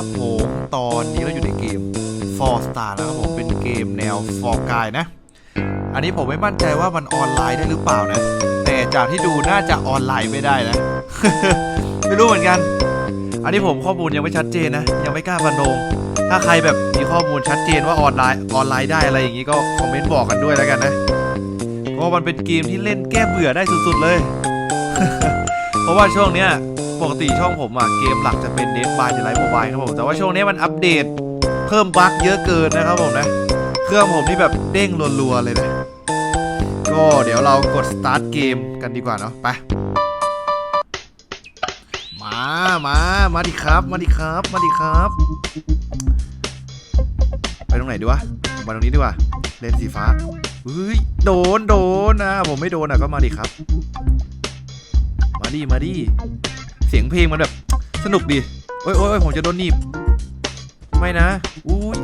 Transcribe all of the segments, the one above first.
ครับผมตอนนี้เราอยู่ในเกม For Star นะครับผมเป็นเกมแนว For Guy นะ อันนี้ผมไม่มั่นใจว่ามันออนไลน์ได้หรือเปล่านะ แต่จากที่ดูน่าจะออนไลน์ไม่ได้นะ ไม่รู้เหมือนกัน อันนี้ผมข้อมูลยังไม่ชัดเจนนะ ยังไม่กล้าฟันธงถ้าใครแบบมีข้อมูลชัดเจนว่าออนไลน์ออนไลน์ได้อะไรอย่างนี้ก็คอมเมนต์บอกกันด้วยแล้วกันนะเพราะว่ามันเป็นเกมที่เล่นแก้เบื่อได้สุดๆเลย เพราะว่าช่วงเนี้ย ปกติช่องผมอะเกมหลักจะเป็นเดฟบายจะไลฟ์โมบายครับผมแต่ว่าช่วงนี้มันอัปเดตเพิ่มบั๊กเยอะเกินนะครับผมนะ เครื่องผมนี่แบบเด้งรัวๆเลยนะ ก็เดี๋ยวเรากด start เกมกันดีกว่าเนาะไปมามามาดิครับ มาดิครับ มาดิครับ ไปตรงไหนดีวะมาตรงนี้ดีกว่าเลนสีฟ้าเฮ้ยโดนโดนนะผมไม่โดนอะก็มาดิครับ มาดิมาดิ เสียงเพลงมันแบบสนุกดีโอ้ยโอ้ยอ้ยผมจะโดนหนีบไม่นะอุ้ย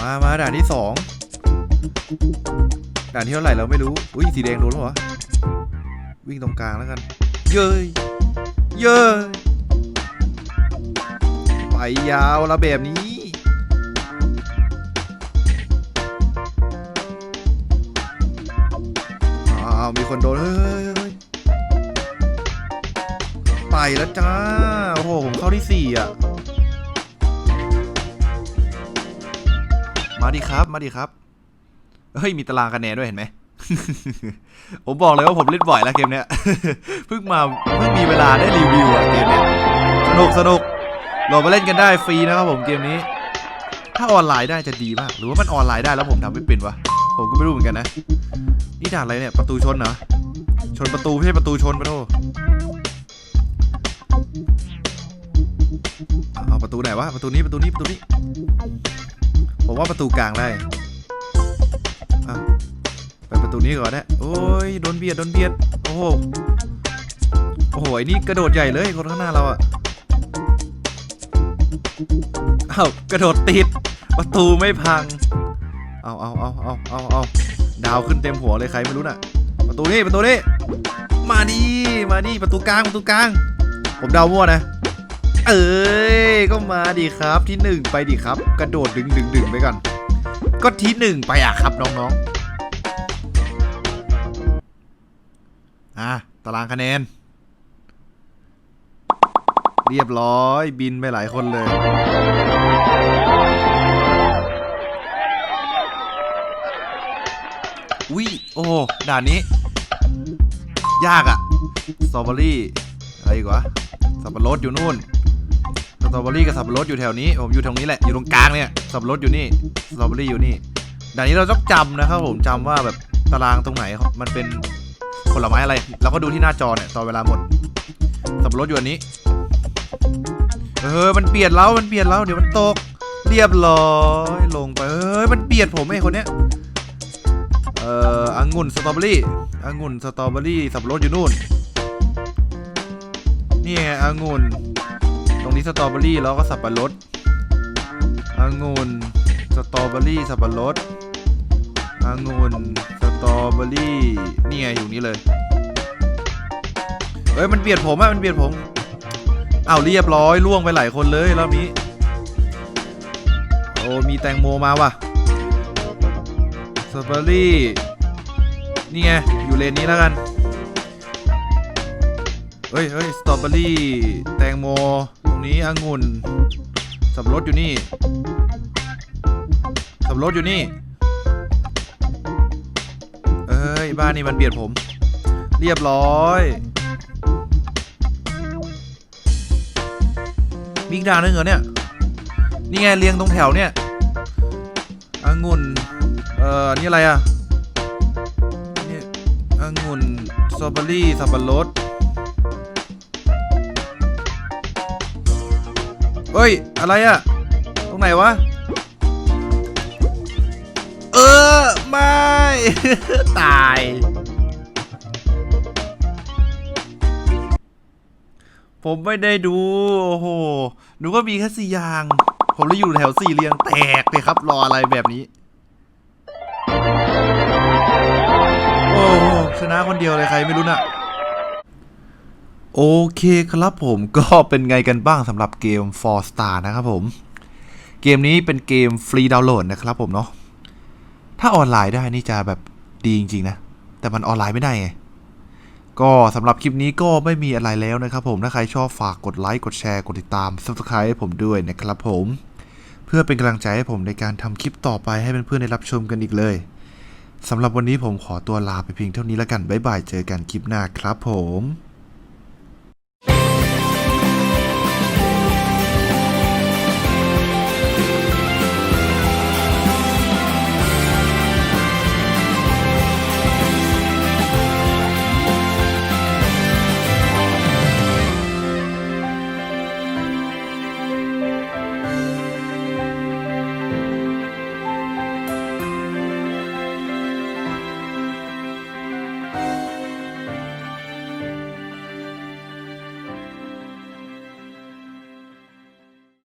มามาด่านที่สองด่านที่เท่าไหร่เราไม่รู้อุ้ยสีแดงโดนหรอวิ่งตรงกลางแล้วกัน เย้ยเย้ยไปยาวละแบบนี้ มีคนโดน เฮ้ยไปแล้วจ้า โอ้โห ผมเข้าที่สี่อะ มาดิครับ มาดิครับ เฮ้ย มีตารางคะแนนด้วยเห็นไหม ผมบอกเลยว่าผมเล่นบ่อยแล้วเกมเนี้ย เพิ่งมาเพิ่งมีเวลาได้รีวิวอะเกมเนี้ย สนุกสนุกโหลดมาเล่นกันได้ฟรีนะครับผมเกมนี้ ถ้าออนไลน์ได้จะดีมาก หรือว่ามันออนไลน์ได้แล้วผมทำไม่เป็นวะ ผมก็ไม่รู้เหมือนกันนะ นี่ด่านอะไรเนี่ย ประตูชนเหรอ ชนประตูไม่ใช่ประตูชนปะโทเอาประตูไหนวะ ประตูนี้ประตูนี้ประตูนี้ ผมว่าประตูกลางได้ไปประตูนี้ก่อนนะโอ้ยโดนเบียดโดนเบียด โอ้โห โอ้โหไอ้นี่กระโดดใหญ่เลยคนข้างหน้าเราอะเอ้ากระโดดติด ประตูไม่พัง เอาเอาเอาเอาเอาเอาดาวขึ้นเต็มหัวเลยใครไม่รู้น่ะ ประตูนี้ประตูนี้มาดิมาดิประตูกลางประตูกลาง ผมเดามั่วนะ เอ้ยก็มาดิครับที่หนึ่งไปดิครับ กระโดดดึงดึงดึงไปก่อนก็ที่หนึ่งไปอะครับน้องๆอะตารางคะแนน เรียบร้อยบินไปหลายคนเลย วิโอ้ด่านนี้ ยากอะสตรอเบอรี่อะไรอีกวะสับปะรดอยู่นู่นสตรอเบอรี่กับสับปะรดอยู่แถวนี้ผมอยู่ตรงนี้แหละอยู่ตรงกลางเนี่ยสับปะรดอยู่นี่สตรอเบอรี่อยู่นี่ด่านนี้เราต้องจำนะครับผมจำว่าแบบตารางตรงไหนมันเป็นผลไม้อะไรเราก็ดูที่หน้าจอเนี่ยตอนเวลาหมดสับปะรดอยู่อันนี้เออมันเปลี่ยนแล้วมันเปลี่ยนแล้วเดี๋ยวมันตก เรียบร้อยลงไปเฮ้ยมันเปลี่ยนผมไอ้คนเนี้ย เอ่อองุ่นสตรอเบอรี่องุ่นสตรอเบอรี่สับปะรดอยู่นู่นนี่ไงองุ่นตรงนี้สตรอเบอรี่แล้วก็สับปะรดองุ่นสตรอเบอรี่สับปะรดองุ่นสตรอเบอรี่นี่ไงอยู่นี้เลยเอ้ยมันเบียดผมอะมันเบียดผมเอาเรียบร้อยล่วงไปหลายคนเลยรอบนี้โอ้มีแตงโมมาว่ะ สตรอเบอรี่นี่ไง อยู่เลนนี้แล้วกัน เฮ้ยเฮ้ยสตรอเบอรี่ แตงโม ตรงนี้องุ่นสับรดอยู่นี่สับรดอยู่นี่เอ้ย บ้านนี้มันเบียดผม เรียบร้อยมีกดานนึงเหรอเนี่ย นี่ไงเรียงตรงแถวเนี่ยองุ่น เอ่อ นี่อะไรอะ นี่องุ่นสตรอเบอรี่ สับปะรด เฮ้ย อะไรอะ ตรงไหนวะ เออ ไม่ ตาย ผมไม่ได้ดู โอ้โหหนูก็มีแค่สี่อย่าง ผมเลยอยู่แถวสี่เรียงแตกเลยครับ รออะไรแบบนี้ นะคนเดียวเลยใครไม่รู้น่ะโอเคครับผมก็เป็นไงกันบ้างสำหรับเกม For Star นะครับผม เกมนี้เป็นเกมฟรีดาวน์โหลดนะครับผมเนาะถ้าออนไลน์ได้นี่จะแบบดีจริง ๆ นะ แต่มันออนไลน์ไม่ได้ไง ก็สำหรับคลิปนี้ก็ไม่มีอะไรแล้วนะครับผม ถ้าใครชอบฝากกดไลค์ กดแชร์ กดติดตาม Subscribe ให้ผมด้วยนะครับผม เพื่อเป็นกำลังใจให้ผมในการทำคลิปต่อไปให้เพื่อนๆได้รับชมกันอีกเลย สำหรับวันนี้ผมขอตัวลาไปเพียงเท่านี้แล้วกัน บ๊ายบาย เจอกันคลิปหน้าครับผม